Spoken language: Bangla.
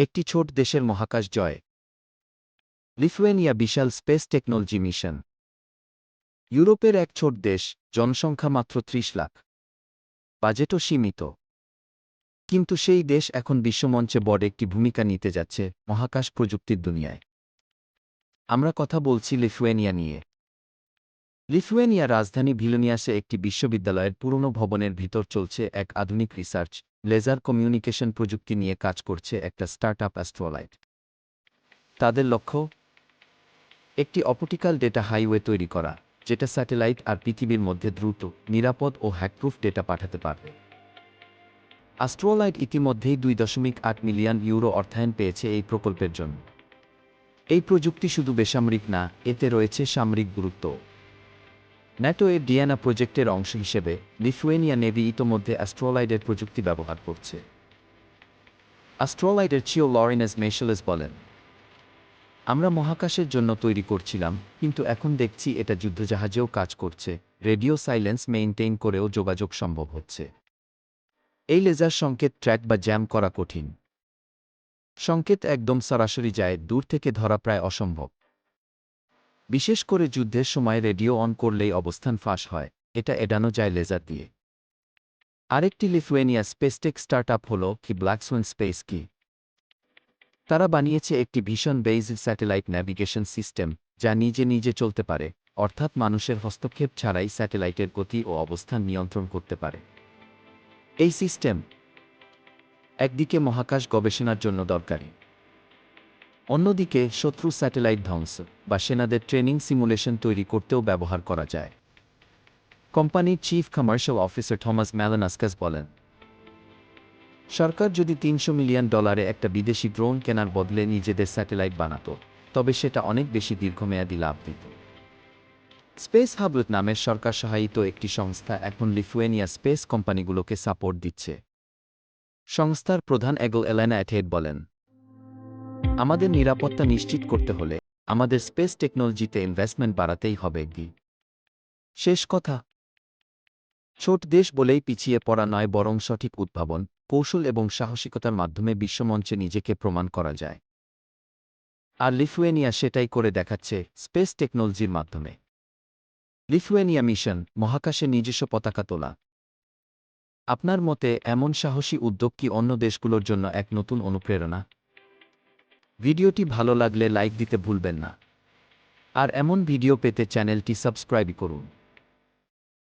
একটি ছোট দেশের মহাকাশ জয়। লিথুয়েনিয়া বিশাল স্পেস টেকনোলজি মিশন। ইউরোপের এক ছোট দেশ, জনসংখ্যা মাত্র ত্রিশ লাখ। বাজেটও সীমিত। কিন্তু সেই দেশ এখন বিশ্বমঞ্চে বড় একটি ভূমিকা নিতে যাচ্ছে মহাকাশ প্রযুক্তির দুনিয়ায়। আমরা কথা বলছি লিথুয়েনিয়া নিয়ে। লিথুয়েনিয়া রাজধানী ভিলোনিয়াসে একটি বিশ্ববিদ্যালয়ের পুরনো ভবনের ভিতর চলছে এক আধুনিক রিসার্চ। লেজার কমিউনিকেশন প্রযুক্তি নিয়ে কাজ করছে একটা স্টার্টআপ অ্যাস্ট্রোলাইট। তাদের লক্ষ্য? একটি অপটিক্যাল ডেটা হাইওয়ে তৈরি করা, যেটা স্যাটেলাইট আর পৃথিবীর মধ্যে দ্রুত, নিরাপদ ও হ্যাকপ্রুফ ডেটা পাঠাতে পারবে। অ্যাস্ট্রোলাইট ইতিমধ্যেই দুই দশমিক আট মিলিয়ন ইউরো অর্থায়ন পেয়েছে এই প্রকল্পের জন্য। এই প্রযুক্তি শুধু বেসামরিক না, এতে রয়েছে সামরিক গুরুত্ব ন্যাটো এর ডিয়ানা প্রজেক্টের অংশ হিসেবে লিথুয়েনিয়া নেভি ইতোমধ্যে অ্যাস্ট্রোলাইডের প্রযুক্তি ব্যবহার করছে। অ্যাস্ট্রোলাইডের চিও লরিনেস মেশলেস বলেন, আমরা মহাকাশের জন্য তৈরি করছিলাম, কিন্তু এখন দেখছি এটা যুদ্ধজাহাজেও কাজ করছে, রেডিও সাইলেন্স মেইনটেইন করেও যোগাযোগ সম্ভব হচ্ছে। এই লেজার সংকেত ট্র্যাক বা জ্যাম করা কঠিন। সংকেত একদম সরাসরি যায় দূর থেকে ধরা প্রায় অসম্ভব। বিশেষ করে যুদ্ধের সময় রেডিও অন করলেই অবস্থান ফাঁস হয়, এটা এড়ানো যায় লেজার দিয়ে। আরেকটি লিথুয়েনিয়া স্পেসটেক স্টার্টআপ হল কি ব্ল্যাকসোয়েন স্পেস কি। তারা বানিয়েছে একটি ভীষণ বেইজড স্যাটেলাইট ন্যাভিগেশন সিস্টেম, যা নিজে নিজে চলতে পারে, অর্থাৎ মানুষের হস্তক্ষেপ ছাড়াই স্যাটেলাইটের গতি ও অবস্থান নিয়ন্ত্রণ করতে পারে। এই সিস্টেম একদিকে মহাকাশ গবেষণার জন্য দরকারি অন্যদিকে, শত্রু স্যাটেলাইট ধ্বংস বা সেনাদের ট্রেনিং সিমুলেশন তৈরি করতেও ব্যবহার করা যায়। কোম্পানির chief commercial officer Thomas Malinauskas বলেন, সরকার যদি তিনশো মিলিয়ন ডলারে একটা বিদেশি ড্রোন কেনার বদলে নিজেদের স্যাটেলাইট বানাত, তবে সেটা অনেক বেশি দীর্ঘমেয়াদী লাভ দিত। স্পেস হাবরত নামের সরকার সহায়িত একটি সংস্থা এখন লিথুয়েনিয়া স্পেস কোম্পানিগুলোকে সাপোর্ট দিচ্ছে। সংস্থার প্রধান এগল এলেনা অ্যাটেড বলেন আমাদের নিরাপত্তা নিশ্চিত করতে হলে আমাদের স্পেস টেকনোলজিতে ইনভেস্টমেন্ট বাড়াতেই হবে কি শেষ কথা। ছোট দেশ বলেই পিছিয়ে পড়া নয় বরং সঠিক উদ্ভাবন, কৌশল এবং সাহসিকতার মাধ্যমে বিশ্বমঞ্চে নিজেকে প্রমাণ করা যায়। আর লিথুয়েনিয়া সেটাই করে দেখাচ্ছে স্পেস টেকনোলজির মাধ্যমে। লিথুয়েনিয়া মিশন, মহাকাশে নিজস্ব পতাকা তোলা। আপনার মতে এমন সাহসী উদ্যোগ কি অন্য দেশগুলোর জন্য এক নতুন অনুপ্রেরণা? ভিডিওটি ভালো লাগলে লাইক দিতে ভুলবেন না। আর এমন ভিডিও পেতে চ্যানেলটি সাবস্ক্রাইব করুন।